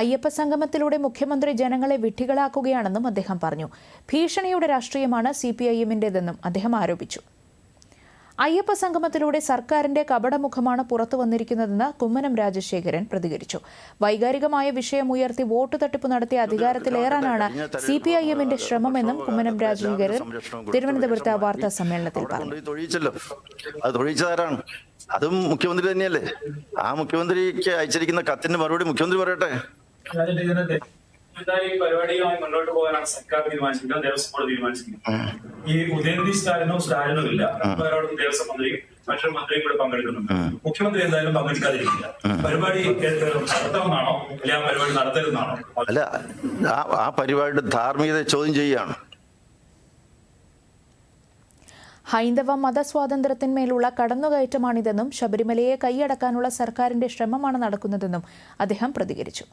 അയ്യപ്പ സംഗമത്തിലൂടെ മുഖ്യമന്ത്രി ജനങ്ങളെ വിട്ടികളാക്കുകയാണെന്നും അദ്ദേഹം പറഞ്ഞു. ഭീഷണിയുടെ രാഷ്ട്രീയമാണ് സി പി ഐ എമ്മിന്റേതെന്നും അദ്ദേഹം ആരോപിച്ചു. അയ്യപ്പ സംഗമത്തിലൂടെ സർക്കാരിന്റെ കപടമുഖമാണ് പുറത്തു വന്നിരിക്കുന്നതെന്ന് കുമ്മനം രാജശേഖരൻ പ്രതികരിച്ചു. വൈകാരികമായ വിഷയം ഉയർത്തി വോട്ട് തട്ടിപ്പ് നടത്തിയ അധികാരത്തിലേറാനാണ് സി പി ഐ എമ്മിന്റെ ശ്രമമെന്നും കുമ്മനം രാജശേഖരൻ തിരുവനന്തപുരത്ത് വാർത്താ സമ്മേളനത്തിൽ പറഞ്ഞു. അത് മുഖ്യമന്ത്രി തന്നെയല്ലേ? ആ മുഖ്യമന്ത്രിക്ക് അയച്ചിരിക്കുന്ന കത്തിന്റെ മറുപടി മുഖ്യമന്ത്രി പറയട്ടെ? അതിന്റെ എന്തായാലും ഈ പരിപാടിയുമായി മുന്നോട്ട് പോകാനാണ് സർക്കാർ തീരുമാനിച്ചിരിക്കുന്നത്. ദേവസ്വം ബോർഡ് തീരുമാനിച്ചിരിക്കുന്നത് ഈ ഉദയനിധി സ്റ്റാലിനോ സ്റ്റാലിനോ ഇല്ല. വേറൊരു ദേവസ്വം മന്ത്രിയും മറ്റൊരു മന്ത്രിയും കൂടെ പങ്കെടുക്കുന്നുണ്ട്. മുഖ്യമന്ത്രി എന്തായാലും പങ്കെടുക്കാതിരിക്കില്ല. പരിപാടി നടത്തണമെന്നാണോ? അല്ലെ ആ പരിപാടി നടത്തരുതെന്നാണോ? അല്ല ആ പരിപാടി പരിപാടിയുടെ ധാർമ്മികത ചോദ്യം ചെയ്യുകയാണ്. ഹൈന്ദവ മതസ്വാതന്ത്ര്യത്തിന്മേലുള്ള കടന്നുകയറ്റമാണിതെന്നും ശബരിമലയെ കൈയടക്കാനുള്ള സർക്കാരിന്റെ ശ്രമമാണ് നടക്കുന്നതെന്നും അദ്ദേഹം പ്രതികരിച്ചു.